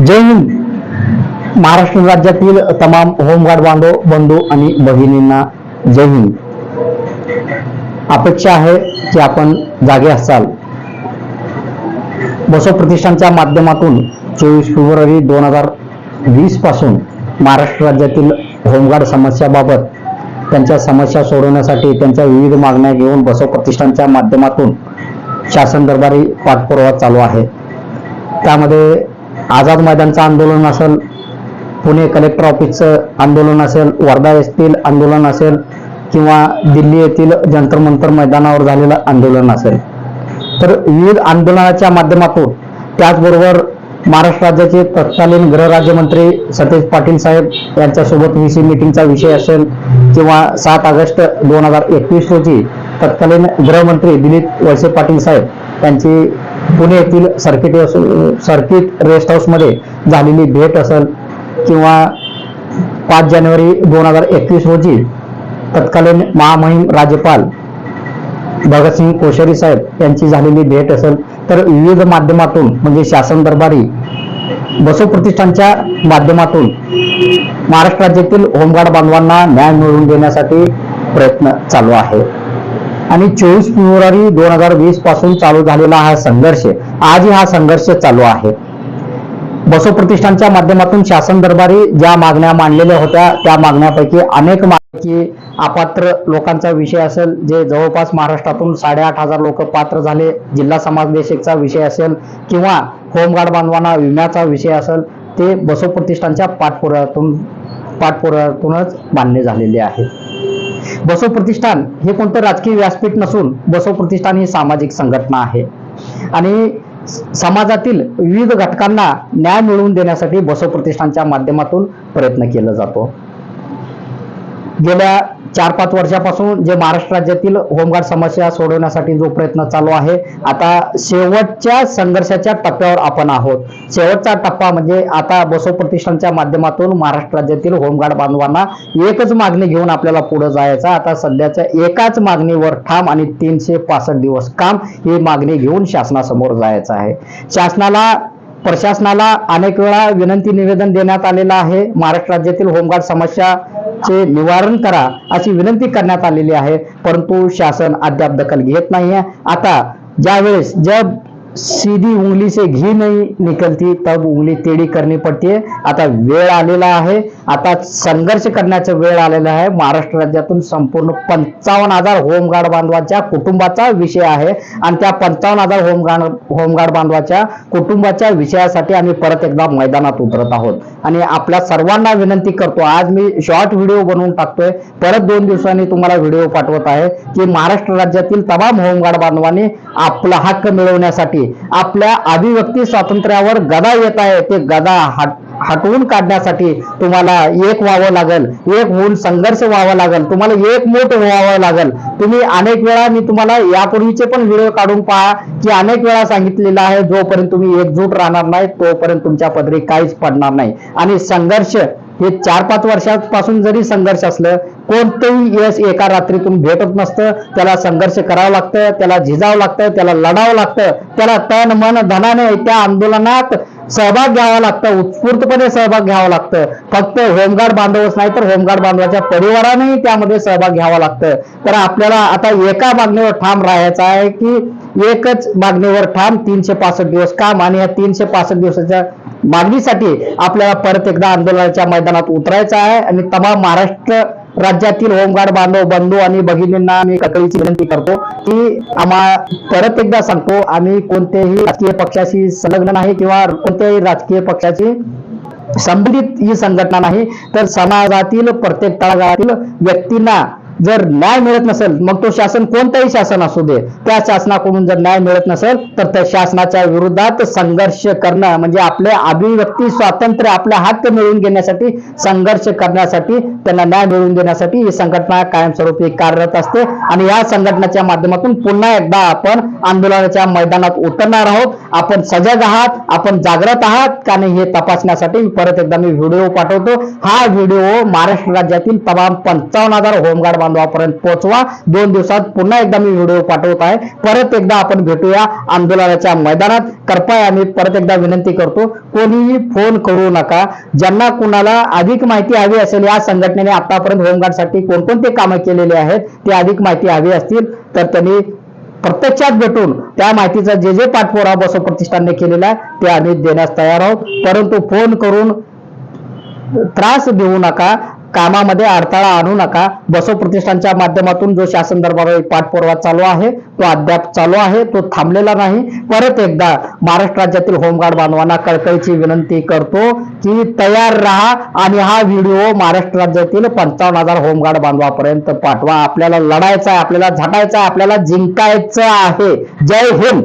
जय हिंद. महाराष्ट्र राज्यातील तमाम होमगार्ड बांधव बंधू आणि भगिनींना जय हिंद. अपेक्षा आहे की आपण जागे असाल. बसो प्रतिष्ठानच्या माध्यमातून चोवीस फेब्रुवारी दोन हजार वीसपासून महाराष्ट्र राज्यातील होमगार्ड समस्याबाबत त्यांच्या समस्या सोडवण्यासाठी त्यांच्या विविध मागण्या घेऊन बसो प्रतिष्ठानच्या माध्यमातून शासन दरबारी पाठपुरावा चालू आहे. त्यामध्ये आझाद मैदानचं आंदोलन असेल पुणे कलेक्टर ऑफिसचं आंदोलन असेल वर्धा येथील आंदोलन असेल किंवा दिल्ली येथील जंतर मंतर मैदानावर झालेलं आंदोलन असेल. तर विविध आंदोलनाच्या माध्यमातून त्याचबरोबर महाराष्ट्र राज्याचे तत्कालीन गृहराज्यमंत्री सतेज पाटील साहेब यांच्यासोबत व्ही सी मिटिंगचा विषय असेल किंवा सात ऑगस्ट दोन हजार एकवीस रोजी तत्कालीन गृहमंत्री दिलीप वळसे पाटील साहेब यांची पुणे येथील सर्किट सर्किट रेस्ट हाऊसमध्ये झालेली भेट असेल किंवा पाच जानेवारी दोन हजार एकवीस रोजी तत्कालीन महामहिम राज्यपाल भगतसिंग कोश्यारी साहेब यांची झालेली भेट असेल तर विविध माध्यमातून म्हणजे शासन दरबारी बसव प्रतिष्ठानच्या माध्यमातून महाराष्ट्र राज्यातील होमगार्ड बांधवांना न्याय मिळवून देण्यासाठी प्रयत्न चालू आहे. आणि चोवीस फेब्रुवारी दोन हजार वीसपासून चालू झालेला हा संघर्ष आजही हा संघर्ष चालू आहे. बसो प्रतिष्ठानच्या माध्यमातून शासन दरबारी ज्या मागण्या मांडलेल्या होत्या त्या मागण्यापैकी अनेक मागणी अपात्र लोकांचा विषय असेल जे जवळपास महाराष्ट्रातून साडेआठ हजार लोक पात्र झाले जिल्हा समाजदेशकचा विषय असेल किंवा होमगार्ड बांधवांना विम्याचा विषय असेल ते बसो प्रतिष्ठानच्या पाठपुरातून पाठपुरातूनच मान्य झालेले आहे बसव प्रतिष्ठान हे कोणतं राजकीय व्यासपीठ नसून बसव प्रतिष्ठान ही सामाजिक संघटना आहे. आणि समाजातील विविध घटकांना न्याय मिळवून देण्यासाठी बसव प्रतिष्ठानच्या माध्यमातून प्रयत्न केला जातो. गेल्या चार पाच वर्षापासून जे महाराष्ट्र राज्यातील होमगार्ड समस्या सोडवण्यासाठी जो प्रयत्न चालू आहे आता शेवटच्या संघर्षाच्या टप्प्यावर आपण आहोत. शेवटचा टप्पा म्हणजे आता बसव प्रतिष्ठानच्या माध्यमातून महाराष्ट्र राज्यातील होमगार्ड बांधवांना एकच मागणी घेऊन आपल्याला पुढे जायचं आता सध्याच्या एकाच मागणीवर ठाम आणि तीनशे पासष्ट दिवस काम ही मागणी घेऊन शासनासमोर जायचं आहे. शासनाला प्रशासनाला अनेक वेळा विनंती निवेदन देण्यात आलेलं आहे. महाराष्ट्र राज्यातील होमगार्ड समस्या चे निवारण करा अशी विनंती करण्यात आलेली आहे. परंतु शासन अद्याप दखल घेत नाहीये. आता ज्यावेळेस जब सीधी उंगली से घी नहीं निकलती तब उंगली टेढ़ी करनी पड़ती है आता वेळ आलेला आहे. आता संघर्ष करण्याचा वेळ आलेला आहे. महाराष्ट्र राज्यातून संपूर्ण पंचावन्न हजार होमगार्ड बांधवाच्या कुटुंबाचा विषय आहे. आणि त्या पंचावन्न हजार होमगार्ड होमगार्ड बांधवाच्या कुटुंबाच्या विषयासाठी आम्ही परत एकदा मैदानात उतरत आहोत. आणि आपल्या सर्वांना विनंती करतो आज मी शॉर्ट व्हिडिओ बनवून टाकतोय. परत दोन दिवसांनी तुम्हाला व्हिडिओ पाठवत आहे की महाराष्ट्र राज्यातील तमाम होमगार्ड बांधवांनी आपला हक्क मिळवण्यासाठी आपल्या अभिव्यक्ती स्वातंत्र्यावर गदा येत आहे. ते गदा हट हटवून काढण्यासाठी तुम्हाला एक व्हावं लागेल एक होऊन संघर्ष व्हावा लागेल तुम्हाला एक मोठ व्हावं लागेल. तुम्ही अनेक वेळा मी तुम्हाला यापूर्वीचे पण व्हिडिओ काढून पहा की अनेक वेळा सांगितलेलं आहे जोपर्यंत तुम्ही एकजूट राहणार नाही तोपर्यंत तुमच्या पदरी काहीच पडणार नाही. आणि संघर्ष हे चार पाच वर्षापासून जरी संघर्ष असलं कोणतंही यश एका रात्रीतून भेटत नसतं. त्याला संघर्ष करावं लागतं त्याला झिजावं लागतं त्याला लढावं लागतं त्याला तन मन धनाने त्या आंदोलनात सहभाग घ्यावा लागतं उत्स्फूर्तपणे सहभाग घ्यावा लागतं. फक्त होमगार्ड बांधवच नाही तर होमगार्ड बांधवाच्या परिवारानेही त्यामध्ये सहभाग घ्यावा लागतं. तर आपल्याला आता एका मागणीवर ठाम राहायचं आहे की एकच मागणीवर ठाम तीनशे पासष्ट दिवस काम आणि या तीनशे पासष्ट दिवसाच्या मागणीसाठी आपल्याला परत एकदा आंदोलनाच्या मैदानात उतरायचं आहे आणि तमाम महाराष्ट्र राज्यातील होमगार्ड बांधव बंधू आणि भगिनींना मी कळकळीची विनंती करतो की आम्हा परत एकदा सांगतो आम्ही कोणत्याही राजकीय पक्षाशी संलग्न नाही किंवा कोणत्याही राजकीय पक्षाची संबंधित ही संघटना नाही तर समाजातील प्रत्येक तळागाळातील व्यक्तींना जर न्याय मिळत नसेल मग तो शासन कोणतंही शासन असू दे त्या शासनाकडून जर न्याय मिळत नसेल तर त्या शासनाच्या विरोधात संघर्ष करणं म्हणजे आपले अभिव्यक्ती स्वातंत्र्य आपला हक्क मिळवून घेण्यासाठी संघर्ष करण्यासाठी त्यांना न्याय मिळवून देण्यासाठी ही संघटना कायमस्वरूपी कार्यरत असते. आणि या संघटनेच्या माध्यमातून पुन्हा एकदा आपण आंदोलनाच्या मैदानात उतरणार आहोत. आपण सजग आहात आपण जागृत आहात का नाही हे तपासण्यासाठी परत एकदा मी व्हिडिओ पाठवतो. हा व्हिडिओ महाराष्ट्र राज्यातील तमाम पंचावन्न हजार होमगार्ड बांधवापर्यंत पोहोचवा. दोन दिवसात पुन्हा एकदा मी व्हिडिओ पाठवत आहे. परत एकदा आपण भेटूया आंदोलनाच्या मैदानात. कृपया आम्ही परत एकदा विनंती करतो कोणीही फोन करू नका. ज्यांना कुणाला अधिक माहिती हवी असेल या संघटनेने आतापर्यंत होमगार्डसाठी कोणकोणते कामं केलेले आहेत ते अधिक माहिती हवी असतील तर त्यांनी प्रत्यक्षात भेटून त्या माहितीचा जे जे पाठपुरावा बसव प्रतिष्ठानने केलेला आहे ते आम्ही देण्यास तयार आहोत. परंतु फोन करून त्रास देऊ नका. कामामध्ये अडथळा आणू नका. बसव प्रतिष्ठानच्या माध्यमातून जो शासन दरबारावर पाठपुरावा चालू आहे तो अद्याप चालू आहे तो थांबलेला नाही. परत एकदा महाराष्ट्र राज्यातील होमगार्ड बांधवांना कळकळीची विनंती करतो की तयार राहा आणि हा व्हिडिओ महाराष्ट्र राज्यातील पंचावन्न हजार होमगार्ड बांधवापर्यंत पाठवा. आपल्याला लढायचं आहे आपल्याला झटायचं आहे आपल्याला जिंकायचं आहे. जय हिंद.